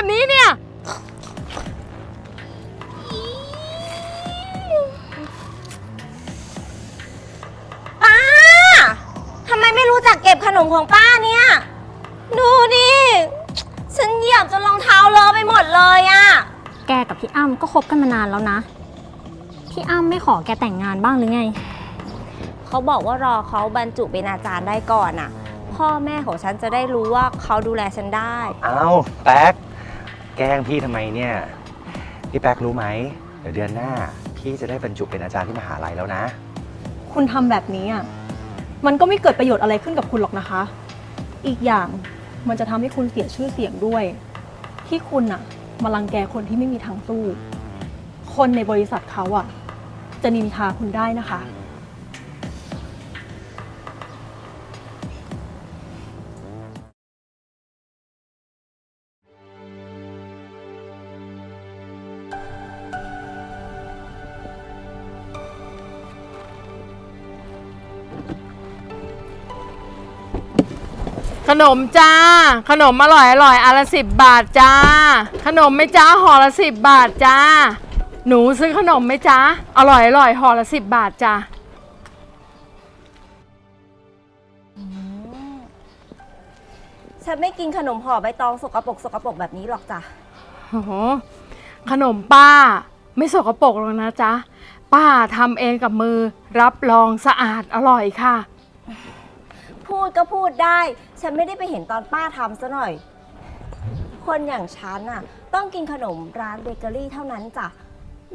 แบบนี้เนี่ย ป้า ทำไมไม่รู้จักเก็บขนมของป้าเนี่ย ดูดิ ฉันเหยียบจนรองเท้าเลอะไปหมดเลยอะแกกับพี่อ้ำก็คบกันมานานแล้วนะ พี่อ้ำไม่ขอแกแต่งงานบ้างหรือไง เขาบอกว่ารอเขาบรรจุเป็นอาจารย์ได้ก่อนอะพ่อแม่ของฉันจะได้รู้ว่าเขาดูแลฉันได้ อ้าวแป๊ก แกล้งพี่ทำไมเนี่ยพี่แป๊กรู้ไหมเดี๋ยวเดือนหน้า พี่จะได้บรรจุเป็นอาจารย์ที่มหาลัยแล้วนะ คุณทำแบบนี้อะ มันก็ไม่เกิดประโยชน์อะไรขึ้นกับคุณหรอกนะคะ อีกอย่างมันจะทำให้คุณเสียชื่อเสียงด้วย ที่คุณอะ มารังแกคนที่ไม่มีทางสู้ คนในบริษัทเขาอะ จะนินทาคุณได้นะคะ ขนมจ้า ขนมอร่อยอร่อยอันละสิบบาทจ้า ขนมไหม่จ้าห่อละสิบบาทจ้า หนูซื้อขนมไหมจ้าอร่อยอร่อยห่อละสิบบาทจ้าฉันไม่กินขนมห่อใบตองสกปรกสกปรกแบบนี้หรอกจ้ะ โอ้โหขนมป้า ไม่สกปรกหรอกนะจ๊ะ ป้าทำเองกับมือ รับรองสะอาดอร่อยค่ะ พูดก็พูดได้ ฉันไม่ได้ไปเห็นตอนป้าทำซะหน่อย คนอย่างฉันน่ะ ต้องกินขนมร้านเบเกอรี่เท่านั้นจ้ะ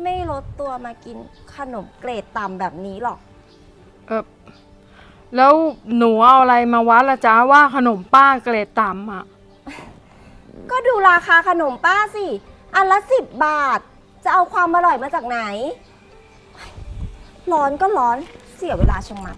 ไม่ลดตัวมากินขนมเกรดต่ำแบบนี้หรอก เออแล้วหนูเอาอะไรมาวัดละจ๊ะว่าขนมป้าเกรดต่ำอะ ก็ดูราคาขนมป้าสิ อันละสิบบาท จะเอาความอร่อยมาจากไหน ร้อนก็ร้อนเสียเวลาชะมัด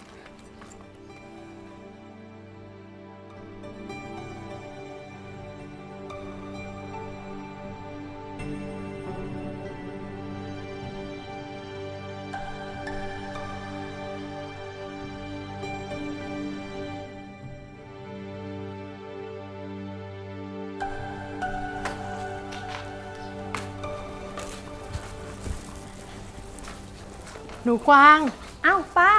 หนูกวาง อ้าวป้า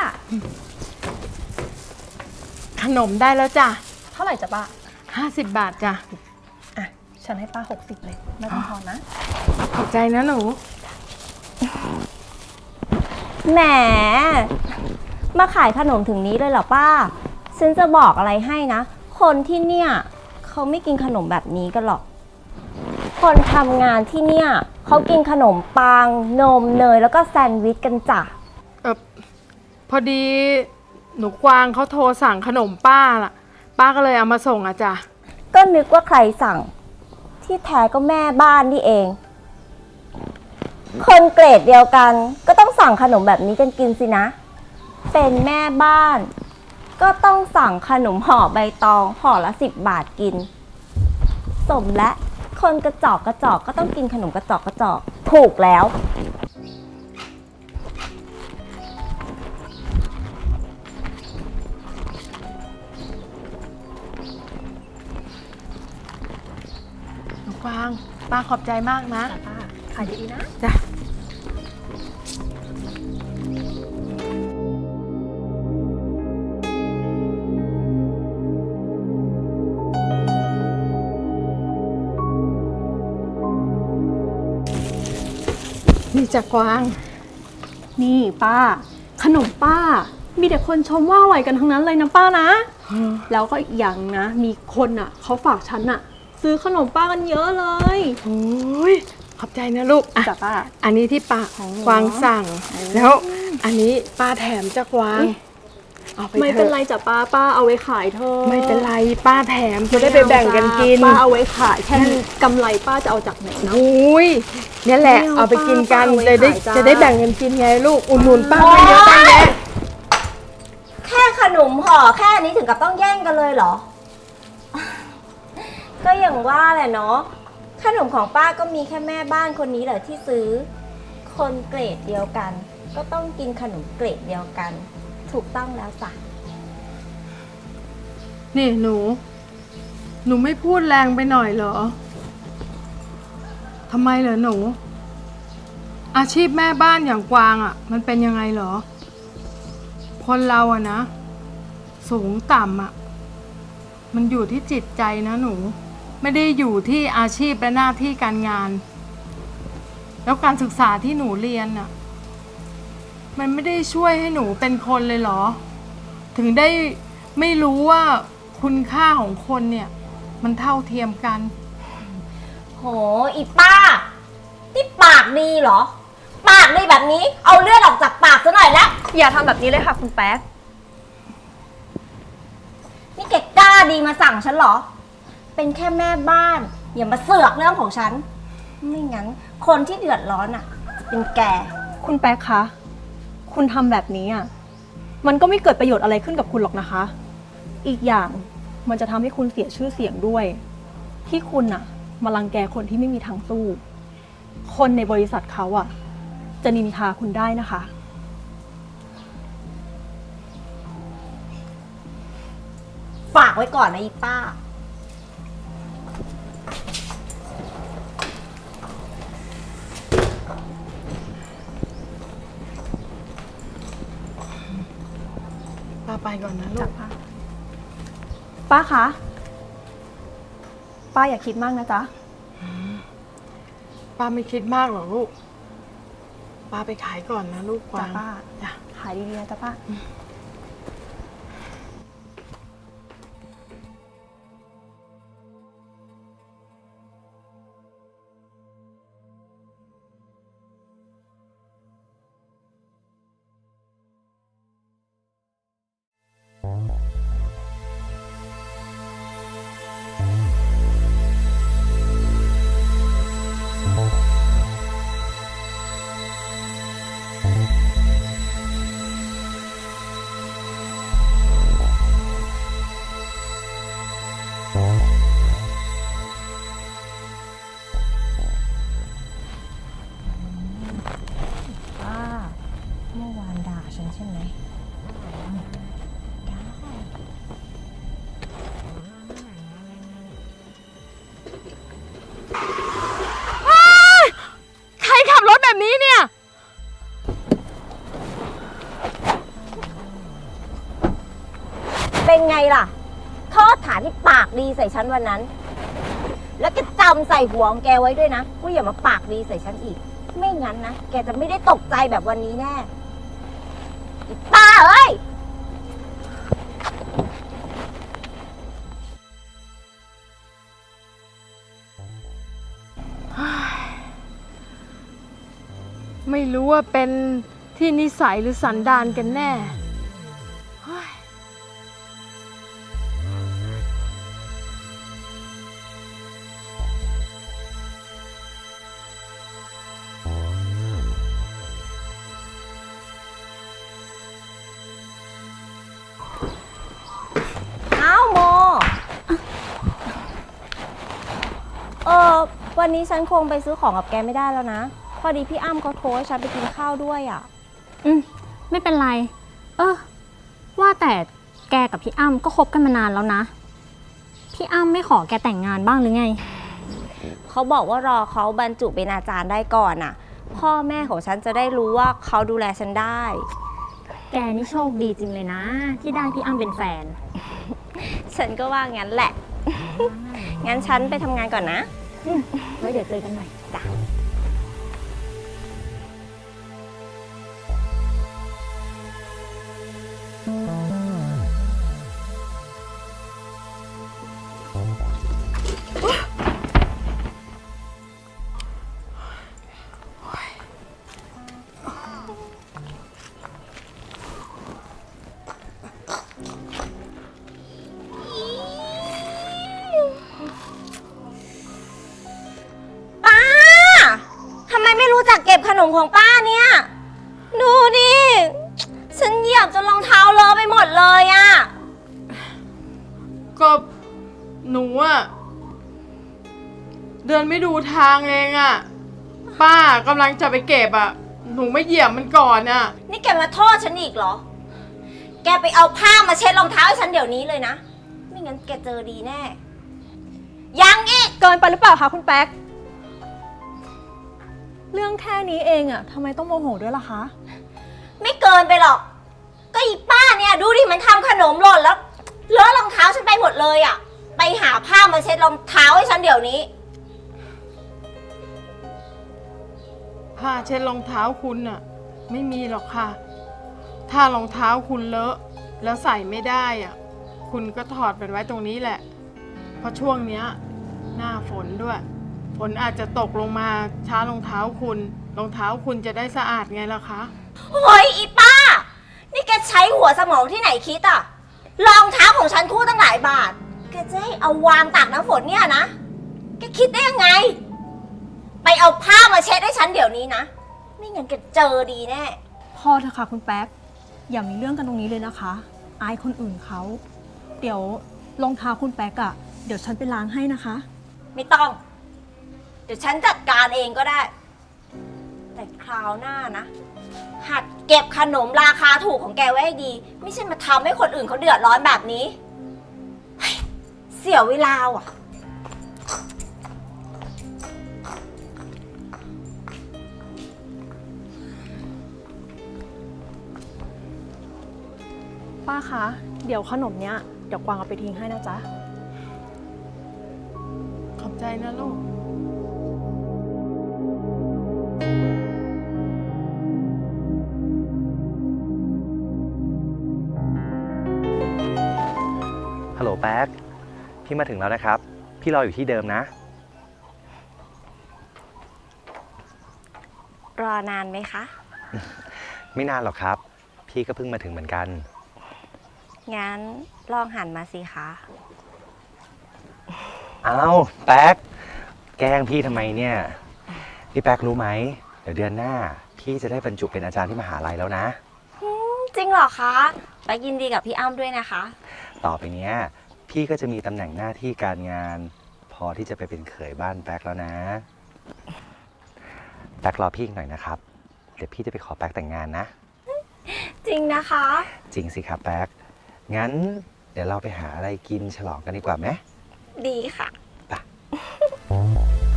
ขนมได้แล้วจ้ะเท่าไหร่จ๊ะป้าห้าสิบบาทจ้ะอะฉันให้ป้า 60 เลยไม่ต้องทอนนะ ขอบใจนะหนู แหม มาขายขนมถึงนี้เลยเหรอป้า ฉันจะบอกอะไรให้นะ คนที่เนี่ย เขาไม่กินขนมแบบนี้กันหรอก คนทำงานที่เนี่ย เขากินขนมปัง นมเนยแล้วก็แซนด์วิชกันจ้ะเออ พอดีหนูกวางเขาโทรสั่งขนมป้าล่ะ ป้าก็เลยเอามาส่งอะจ้ะก็นึกว่าใครสั่ง ที่แท้ก็แม่บ้านนี่เอง คนเกรดเดียวกัน ก็ต้องสั่งขนมแบบนี้กันกินสินะ เป็นแม่บ้าน ก็ต้องสั่งขนมห่อใบตองห่อละสิบบาทกิน สมและ คนกระจอกกระจอกก็ต้องกินขนมกระจอกกระจอก ถูกแล้ว ป้าขอบใจมากนะป้าขายดีๆนะจ้ะนี่จะกวาง นี่ป้า ขนมป้า มีแต่คนชมว่าอร่อยกันทั้งนั้นเลยนะป้านะ แล้วก็อีกอย่างนะ มีคนอะเขาฝากฉันอะ ซื้อขนมป้ากันเยอะเลยโอ้ยขอบใจนะลูกอะจ้ะป้า อันนี้ที่ป้าของหนูกวางสั่ง แล้ว อันนี้ป้าแถมจะกวางเอาไปไม่เถเป็นอะไรจ้ะป้าป้าเอาไว้ขายเธอะไม่เป็นไรป้าแถมจะได้ไปแบ่งกันกินป้าเอาไว้ขายแค่นั้นกำไรป้าจะเอาจากไหนเนาะอุ้ยเนี่ยแหละไม่เอาเอาไปกินกันป้าเอาไว้จะได้ขายจ้าจะได้แบ่งกันกินไงลูกอุ่นหนุนป้าไปเยอะตั้งแยะแค่ขนมห่อแค่นี้ถึงกับต้องแย่งกันเลยเหรอ ก็อย่างว่าแหละเนาะขนมของป้าก็มีแค่แม่บ้านคนนี้แหละที่ซื้อ คนเกรดเดียวกัน ก็ต้องกินขนมเกรดเดียวกัน ถูกต้องแล้วจ้ะนี่หนู หนูไม่พูดแรงไปหน่อยเหรอทำไมเหรอหนู อาชีพแม่บ้านอย่างกวางอะ่ะ มันเป็นยังไงเหรอ คนเราอะนะ สูงต่ำอะ่ะ มันอยู่ที่จิตใจนะหนู ไม่ได้อยู่ที่อาชีพและหน้าที่การงาน แล้วการศึกษาที่หนูเรียนอะ มันไม่ได้ช่วยให้หนูเป็นคนเลยเหรอ ถึงได้ไม่รู้ว่าคุณค่าของคนเนี่ย มันเท่าเทียมกัน โห อีป้า นี่ปากดีเหรอ ปากดีแบบนี้ เอาเลือดออกจากปากซะหน่อยแล้วอย่าทำแบบนี้เลยค่ะ คุณแป๊ก นี่แกกล้าดีมาสั่งฉันเหรอ เป็นแค่แม่บ้าน อย่ามาเสือกเรื่องของฉัน ไม่งั้น คนที่เดือดร้อนอะ เป็นแก คุณแป๊กคะ คุณทำแบบนี้อะ มันก็ไม่เกิดประโยชน์อะไรขึ้นกับคุณหรอกนะคะ อีกอย่างมันจะทำให้คุณเสียชื่อเสียงด้วย ที่คุณอะ มารังแกคนที่ไม่มีทางสู้ คนในบริษัทเขาอะ จะนินทาคุณได้นะคะ ฝากไว้ก่อนนะอีป้า ไปก่อนนะลูกป้าคะป้าอย่าคิดมากนะจ๊ะป้าไม่คิดมากหรอกลูก ป้าไปขายก่อนนะลูกกวางจ้ะป้าจ้ะขายดีๆนะจ๊ะป้า ล่ะโทษฐานที่ปากดีใส่ฉันวันนั้น แล้วก็จำใส่หัวของแกไว้ด้วยนะว่าอย่ามาปากดีใส่ฉันอีก ไม่งั้นนะ แกจะไม่ได้ตกใจแบบวันนี้แน่อีป้าเอ้ย ไม่รู้ว่าเป็นที่นิสัยหรือสันดานกันแน่ วันนี้ฉันคงไปซื้อของกับแกไม่ได้แล้วนะ พอดีพี่อ้ำเขาโทรให้ฉันไปกินข้าวด้วยอะ อืมไม่เป็นไร เออ ว่าแต่แกกับพี่อ้ำก็คบกันมานานแล้วนะ พี่อ้ำไม่ขอแกแต่งงานบ้างหรือไง เขาบอกว่ารอเขาบรรจุเป็นอาจารย์ได้ก่อนอะ พ่อแม่ของฉันจะได้รู้ว่าเขาดูแลฉันได้ แกนี่โชคดีจริงเลยนะ ที่ได้พี่อ้ำเป็นแฟน ฉันก็ว่างั้นแหละ งั้นฉันไปทำงานก่อนนะ ไว้เดี๋ยวเจ กเก็บขนมของป้าเนี่ย ดูดิ ฉันเหยียบจนรองเท้าเลอะไปหมดเลยอะ ก็หนูอะเดินไม่ดูทางเองอะป้ากำลังจะไปเก็บอะหนูไม่เหยียบมันก่อนอะนี่แกมาโทษฉันอีกเหรอ แกไปเอาผ้ามาเช็ดรองเท้าให้ฉันเดี๋ยวนี้เลยนะ ไม่งั้นแกเจอดีแน่ ยังอีก เกินไปหรือเปล่าคะคุณแป๊ก เรื่องแค่นี้เองอะทำไมต้องโมโหด้วยล่ะคะ ไม่เกินไปหรอก ก็อีป้าเนี่ยดูดิมันทำขนมหล่นแล้วเลอะรองเท้าฉันไปหมดเลยอะไปหาผ้ามาเช็ดรองเท้าให้ฉันเดี๋ยวนี้ ผ้าเช็ดรองเท้าคุณน่ะ ไม่มีหรอกค่ะ ถ้ารองเท้าคุณเลอะ แล้วใส่ไม่ได้อะ คุณก็ถอดมันไว้ตรงนี้แหละ เพราะช่วงเนี้ย หน้าฝนด้วย ฝนอาจจะตกลงมาช้ารองเท้าคุณ รองเท้าคุณจะได้สะอาดไงล่ะคะ โอ้ยอีป้า นี่แกใช้หัวสมองที่ไหนคิดอะรองเท้าของฉันคู่ตั้งหลายบาท แกจะให้เอาวางตากน้ำฝนเนี่ยนะ แกคิดได้ยังไง ไปเอาผ้ามาเช็ดให้ฉันเดี๋ยวนี้นะ ไม่งั้นแกเจอดีแน่ พอเถอะค่ะคุณแป๊ก อย่ามีเรื่องกันตรงนี้เลยนะคะ อายคนอื่นเขา เดี๋ยวรองเท้าคุณแป๊กอะเดี๋ยวฉันไปล้างให้นะคะ ไม่ต้อง เดี๋ยวฉันจัดการเองก็ได้ แต่คราวหน้านะ หัดเก็บขนมราคาถูกของแกไว้ให้ดี ไม่ใช่มาทำให้คนอื่นเขาเดือดร้อนแบบนี้เฮ้ยเสียเวลาว่ะ ป้าคะ เดี๋ยวขนมเนี้ย เดี๋ยวกวางเอาไปทิ้งให้นะจ๊ะ ขอบใจนะลูก โหลแป๊กพี่มาถึงแล้วนะครับ พี่รออยู่ที่เดิมนะ รอนานไหมคะ ไม่นานหรอกครับ พี่ก็เพิ่งมาถึงเหมือนกัน งั้นลองหันมาสิคะอ้าวแป๊กแกล้งพี่ทำไมเนี่ยพี่แป๊กรู้ไหมเดี๋ยวเดือนหน้า พี่จะได้บรรจุเป็นอาจารย์ที่มหาลัยแล้วนะ จริงเหรอคะไปยินดีกับพี่อ้ำด้วยนะคะ ต่อไปเนี้ยพี่ก็จะมีตำแหน่งหน้าที่การงาน พอที่จะไปเป็นเขยบ้านแป๊กแล้วนะ แป๊กรอพี่อีกหน่อยนะครับ เดี๋ยวพี่จะไปขอแป๊กแต่งงานนะ จริงนะคะ จริงสิครับแป๊ก งั้นเดี๋ยวเราไปหาอะไรกินฉลองกันดีกว่าไหมดีค่ะนี่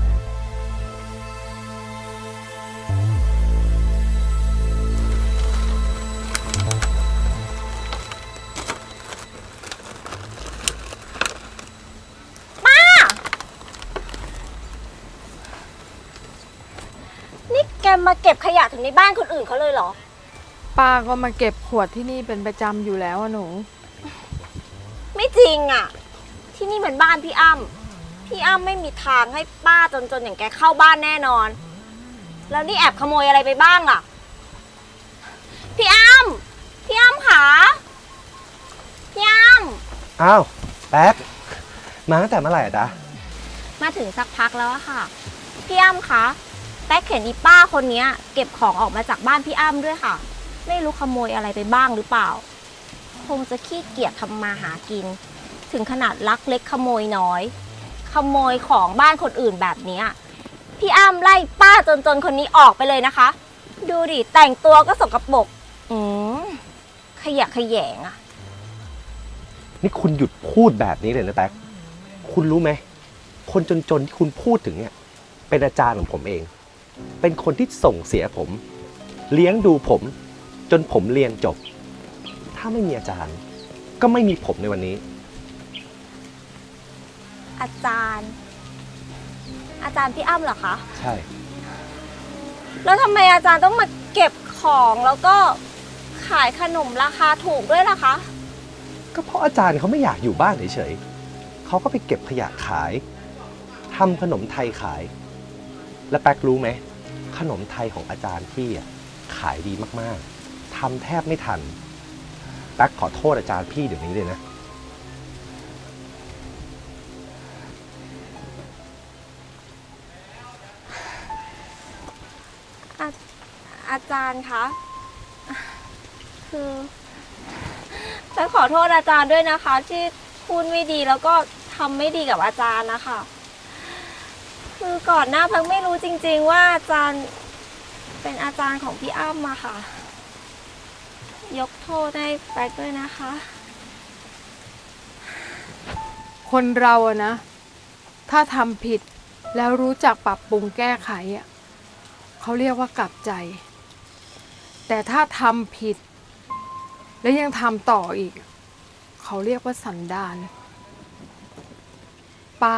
ะถึงในบ้านคนอื่นเขาเลยเหรอ ป้าก็มาเก็บขวดที่นี่เป็นประจำอยู่แล้วอะหนู ไม่จริงอะ่ะที่นี่มันบ้านพี่อ้ำพี่อ้ำไม่มีทางให้ป้าจนๆอย่างแกเข้าบ้านแน่นอน แล้วนี่แอบขโมยอะไรไปบ้างล่ะ พี่อ้ำพี่อ้ำขาพี่อ้ำอ้าวแป๊กมาตั้งแต่เมื่อไหร่อะจ๊ะมาถึงสักพักแล้วอะค่ะ พี่อ้ำคะแป๊กเห็นอีป้าคนเนี้ย เก็บของออกมาจากบ้านพี่อ้ำด้วยค่ะ ไม่รู้ขโมยอะไรไปบ้างหรือเปล่า คงจะขี้เกียจทำมาหากิน ถึงขนาดลักเล็กขโมยน้อย ขโมยของบ้านคนอื่นแบบเนี้ยพี่อ้ำไล่ป้าจนๆคนนี้ออกไปเลยนะคะ ดูดิแต่งตัวก็สกปรกอืมขยะแขยงอะนี่คุณหยุดพูดแบบนี้เลยนะแป๊กคุณรู้ไหม คนจนๆที่คุณพูดถึงเนี่ย เป็นอาจารย์ของผมเอง เป็นคนที่ส่งเสียผม เลี้ยงดูผม จนผมเรียนจบ ถ้าไม่มีอาจารย์ ก็ไม่มีผมในวันนี้ อาจารย์ อาจารย์พี่อ้ำเหรอคะ ใช่ แล้วทำไมอาจารย์ต้องมาเก็บของแล้วก็ขายขนมราคาถูกด้วยล่ะคะ ก็เพราะอาจารย์เขาไม่อยากอยู่บ้านเฉยๆเขาก็ไปเก็บขยะขายทำขนมไทยขาย และแป๊กรู้ไหม ขนมไทยของอาจารย์พี่อะขายดีมากๆทำแทบไม่ทันแป๊กขอโทษอาจารย์พี่เดี๋ยวนี้เลยนะ อาอาจารย์คะ คือฉันขอโทษอาจารย์ด้วยนะคะ ที่พูดไม่ดีแล้วก็ทำไม่ดีกับอาจารย์นะคะ คือก่อนหน้าพังไม่รู้จริง ๆ ว่าอาจารย์เป็นอาจารย์ของพี่อ้ำมาค่ะ ยกโทษให้แป๊กด้วยนะคะ คนเราอะนะ ถ้าทำผิดแล้วรู้จักปรับปรุงแก้ไขอะเขาเรียกว่ากลับใจ แต่ถ้าทำผิด แล้วยังทำต่ออีก เขาเรียกว่าสันดาน ป้า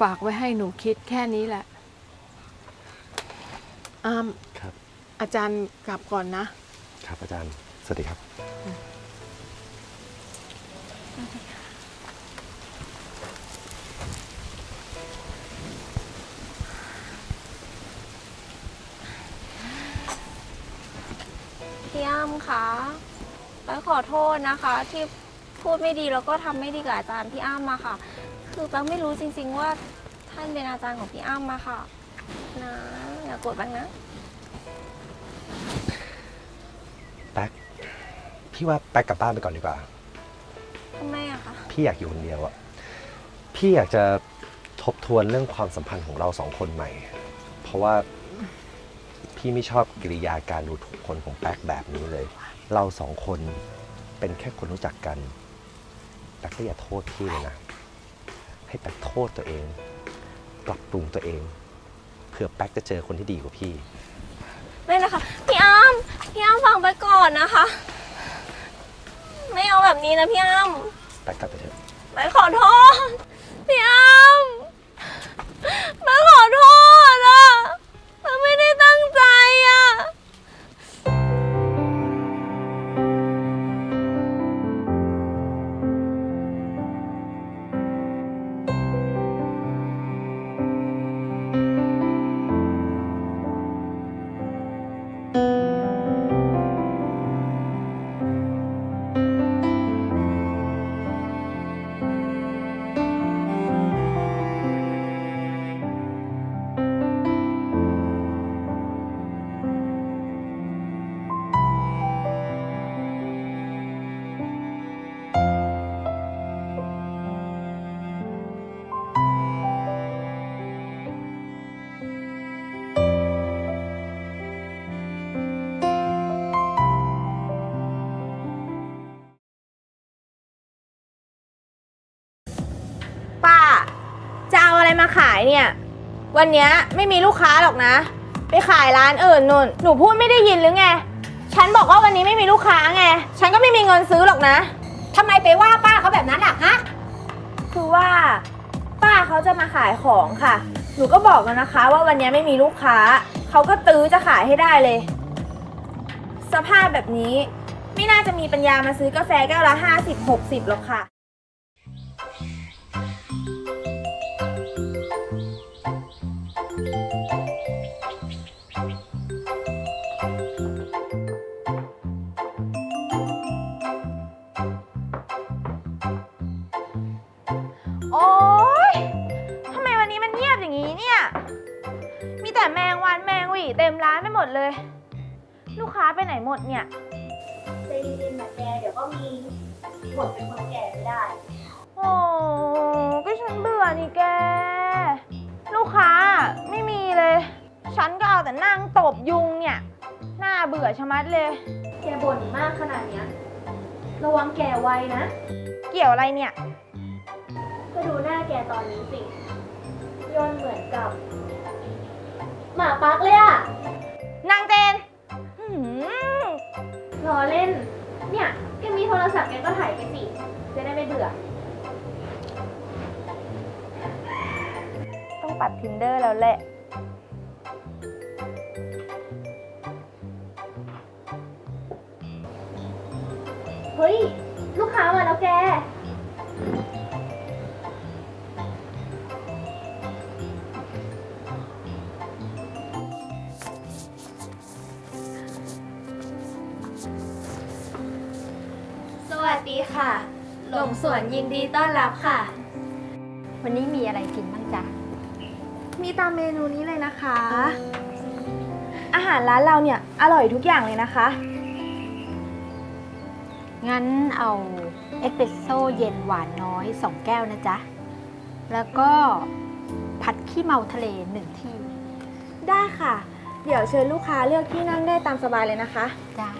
ฝากไว้ให้หนูคิดแค่นี้แหละอ้ามครับ อาจารย์กลับก่อนนะ ครับอาจารย์ สวัสดีครับพี่อ้ำคะไปขอโทษนะคะ ที่พูดไม่ดีแล้วก็ทำไม่ดีกับอาจารย์พี่อ้ำมาค่ะ คือแป้งไม่รู้จริง ๆ ว่าท่านเป็นอาจารย์ของพี่อ้ำมาค่ะ นะอย่าโกรธแป้งนะ แป๊กพี่ว่าแป๊กกลับบ้านไปก่อนดีกว่า ทำไมอะคะ พี่อยากอยู่คนเดียวอะพี่อยากจะทบทวนเรื่องความสัมพันธ์ของเราสองคนใหม่ เพราะว่าพี่ไม่ชอบกิริยาการดูถูกคนของแป๊กแบบนี้เลย เราสองคนเป็นแค่คนรู้จักกันแป๊กก็อย่าโทษพี่เลยนะ ให้แป๊กโทษตัวเอง ปรับปรุงตัวเองเผื่อแป๊กจะเจอคนที่ดีกว่าพี่ ไม่นะคะ พี่อ้ำพี่อ้ำฟังไปก่อนนะคะ ไม่เอาแบบนี้นะพี่อ้ำแป๊กกลับไปเถอะ ไปขอโทษ พี่อ้ำไปขอโทายเนี่ย วันเนี้ยไม่มีลูกค้าหรอกนะ ไปขายร้านอื่นนู่น หนูพูดไม่ได้ยินหรือไง ฉันบอกว่าวันนี้ไม่มีลูกค้าไง ฉันก็ไม่มีเงินซื้อหรอกนะ ทำไมไปว่าป้าเขาแบบนั้นล่ะฮะ คือว่า ป้าเขาจะมาขายของค่ะ หนูก็บอกแล้วนะคะ ว่าวันนี้ไม่มีลูกค้า เขาก็ตื้อจะขายให้ได้เลย สภาพแบบนี้ ไม่น่าจะมีปัญญามาซื้อกาแฟแก้วละ50 60หรอกค่ะ เต็มร้านไปหมดเลย ลูกค้าไปไหนหมดเนี่ย ใจเย็นๆนะแกเดี๋ยวก็มีหมดเป็นคนแก่ไม่ได้ โอ้ก็ฉันเบื่อนี่แก ลูกค้าไม่มีเลย ฉันก็เอาแต่นั่งตบยุงเนี่ยน่าเบื่อชะมัดเลย แกบ่นมากขนาดเนี้ยระวังแก่ไวนะ เกี่ยวอะไรเนี่ย ก็ดูหน้าแกตอนนี้สิย่นเหมือนกับ หมาปักเลยอะนางเจนหืมรอเล่น เนี่ยแกมีโทรศัพท์แกก็ถ่ายไปสิ จะได้ไม่เบื่อ ต้องปัด tinder แล้วแหละ เฮ้ย ลูกค้ามาแล้วแก ค่ะ หลงสวนยินดีต้อนรับค่ะ วันนี้มีอะไรกินบ้างจ๊ะ มีตามเมนูนี้เลยนะคะ อาหารร้านเราเนี่ย อร่อยทุกอย่างเลยนะคะ งั้นเอาเอสเปรสโซ่เย็นหวานน้อย 2 แก้วนะจ๊ะ แล้วก็ผัดขี้เมาทะเลหนึ่งที่ ได้ค่ะ เดี๋ยวเชิญลูกค้าเลือกที่นั่งได้ตามสบายเลยนะคะ จ้า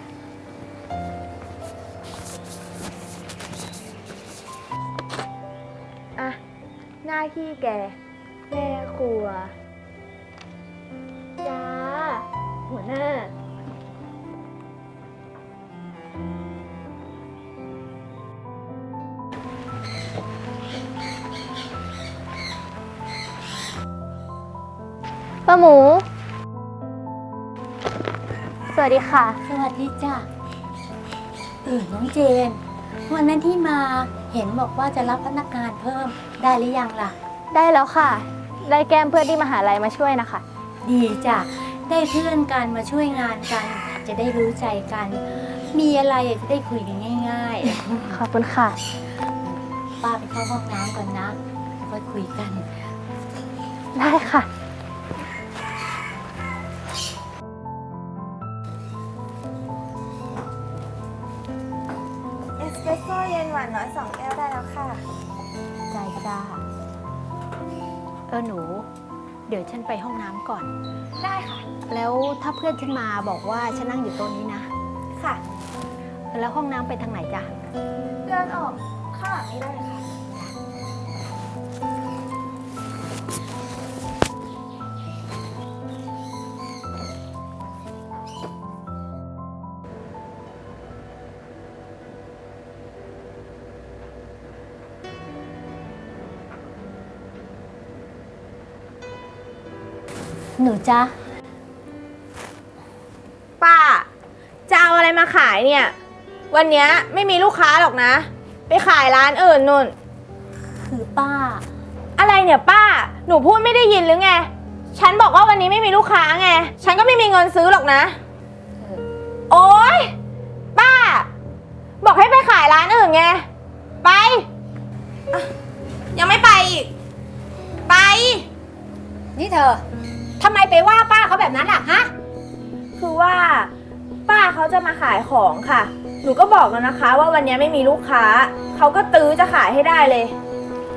น้าที่แก แม่ครัว จ้า หัวหน้า ป้าหมู สวัสดีค่ะ สวัสดีจ้ะเออน้องเจน วันนั้นที่มาเห็นบอกว่าจะรับพนักงานเพิ่ม ได้หรือยังล่ะ ได้แล้วค่ะ ได้แก้มเพื่อนที่มหาลัยมาช่วยนะคะ ดีจ้ะ ได้เพื่อนกันมาช่วยงานกัน จะได้รู้ใจกัน มีอะไรจะได้คุยกันง่าย ขอบคุณค่ะ ๆ ป้าไปเข้าห้องน้ำก่อนนะค่อยคุยกัน ได้ค่ะ เอสเปรสโซ่เย็นหวานน้อยสองแก้วได้แล้วค่ะ ใจจ้า เออหนู เดี๋ยวฉันไปห้องน้ำก่อน ได้ค่ะ แล้วถ้าเพื่อนฉันมาบอกว่าฉันนั่งอยู่โต๊ะนี้นะ ค่ะ แล้วห้องน้ำไปทางไหนจ๊ะเดินออกข้างหลังนี้ได้เลยค่ะ จ๊ะ ป้า จะเอาอะไรมาขายเนี่ย วันเนี้ยไม่มีลูกค้าหรอกนะ ไปขายร้านอื่นนู่น คือป้า อะไรเนี่ยป้า หนูพูดไม่ได้ยินหรือไง ฉันบอกว่าวันนี้ไม่มีลูกค้าไง ฉันก็ไม่มีเงินซื้อหรอกนะโอ๊ย ป้า บอกให้ไปขายร้านอื่นไง ไปอะยังไม่ไปอีก ไป นี่เธอ ทำไมไปว่าป้าเขาแบบนั้นล่ะฮะ คือว่า ป้าเขาจะมาขายของค่ะ หนูก็บอกแล้วนะคะ ว่าวันนี้ไม่มีลูกค้า เขาก็ตื้อจะขายให้ได้เลย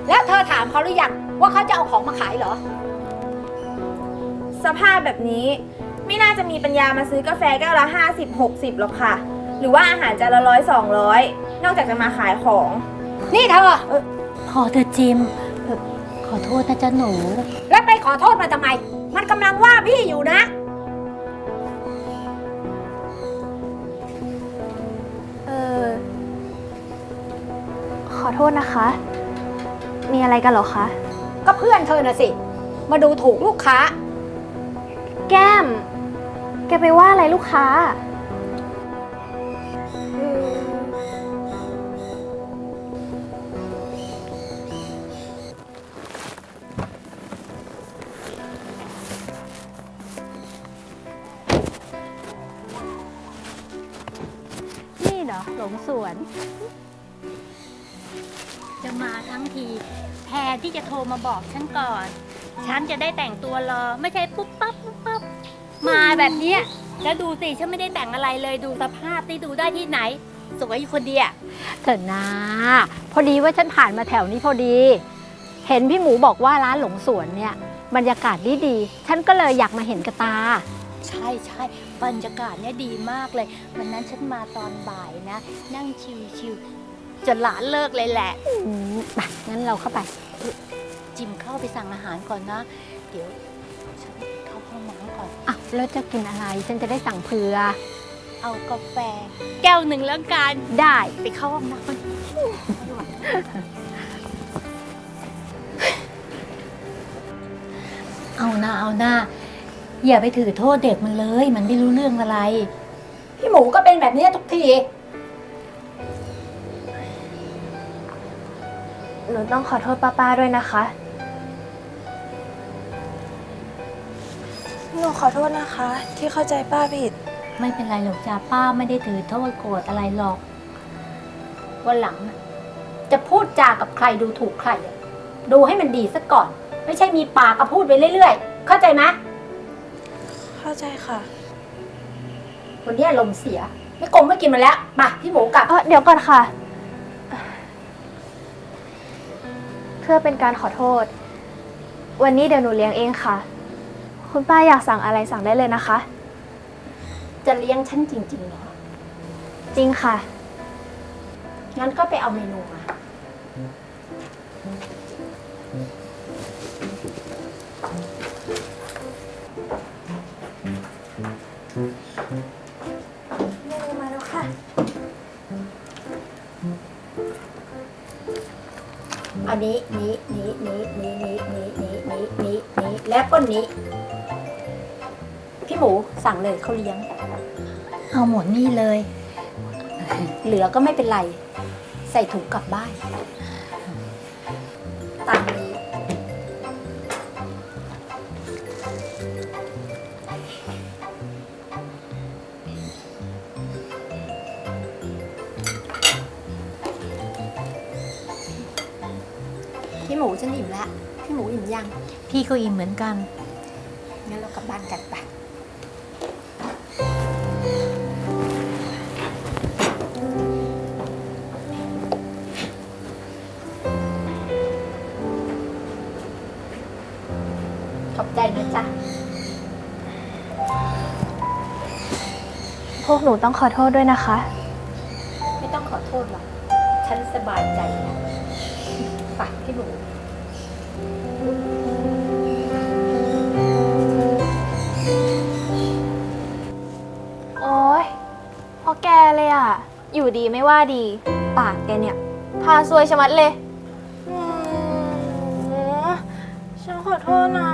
แล้วเธอถามเขาหรือยังว่าเขาจะเอาของมาขายเหรอ สภาพแบบนี้ ไม่น่าจะมีปัญญามาซื้อกาแฟแก้วละ50 60หรอกค่ะ หรือว่าอาหารจานละร้อยสองร้อยนอกจากจะมาขายของ นี่เธอ พอเธอจิมเอ่อขอโทษนะจ๊ะหนู แล้วไปขอโทษมาทำไม มันกำลังว่าพี่อยู่นะ เออ ขอโทษนะคะ มีอะไรกันเหรอคะ ก็เพื่อนเธอน่ะสิ มาดูถูกลูกค้า แก้ม แกไปว่าอะไรลูกค้า มาบอกฉันก่อน ฉันจะได้แต่งตัวรอ ไม่ใช่ปุ๊บปั๊บปุ๊บปั๊บมาแบบเนี้ยแล้วดูสิฉันไม่ได้แต่งอะไรเลยดูสภาพที่ดูได้ที่ไหน สวยอยู่คนเดียวเถิดนะ พอดีว่าฉันผ่านมาแถวนี้พอดี เห็นพี่หมูบอกว่าร้านหลงสวนเนี่ย บรรยากาศดีดีๆฉันก็เลยอยากมาเห็นกระตา ใช่ใช่บรรยากาศเนี่ยดีมากเลย วันนั้นฉันมาตอนบ่ายนะ นั่งชิวๆจนหลานเลิกเลยแหละ อืมไปงั้นเราเข้าไป จิมเข้าไปสั่งอาหารก่อนนะ เดี๋ยวฉันเข้าห้องน้ำก่อน อะแล้วจะกินอะไรฉันจะได้สั่งเผื่อ เอากาแฟ แก้วหนึ่งแล้วกันได้ไปเข้าห้องน้ำก่อนเอาหน้าเอาหน้าอย่าไปถือโทษเด็กมันเลย มันไม่รู้เรื่องอะไร พี่หมูก็เป็นแบบนี้ทุกที หนูต้องขอโทษป้าๆด้วยนะคะ หนูขอโทษนะคะ ที่เข้าใจป้าผิด ไม่เป็นไรหรอกจ้าป้าไม่ได้ถือโทษโกรธอะไรหรอก วันหลังน่ะจะพูดจากับใครดูถูกใครอะดูให้มันดีซะก่อน ไม่ใช่มีปากก็พูดไปเรื่อยๆ เข้าใจไหมเข้าใจค่ะวันนี้ลมณ์เสีย ไม่กงไม่กินมาแล้วมาพี่หมูกลับ เออเดี๋ยวก่อนค่ะ เพื่อเป็นการขอโทษ วันนี้เดี๋ยวหนูเลี้ยงเองค่ะ คุณป้าอยากสั่งอะไรสั่งได้เลยนะคะ จะเลี้ยงฉันจริงๆเหรอ จริงค่ะ งั้นก็ไปเอาเมนูมา เมนูมาแล้ค่ะ อันนี้นี้นี้นี้นี้นี้นี้นี้นี้นี้และก็นี้ หมูสั่งเลยเขาเลี้ยง เอาหมดนี่เลย เหลือก็ไม่เป็นไร ใส่ถุงกลับบ้านตามนี้พี่หมูฉันอิ่มแล้ว พี่หมูอิ่มยัง พี่ก็อิ่มเหมือนกันงั้น ใจนะจ๊ะ พวกหนูต้องขอโทษด้วยนะคะ ไม่ต้องขอโทษหรอก ฉันสบายใจแล้วไปพี่หมูโอ๊ยพอแกเลยอะ อยู่ดีไม่ว่าดี ปากแกเนี่ย พาซวยชะมัดเลยอืมฉันขอโทษนะ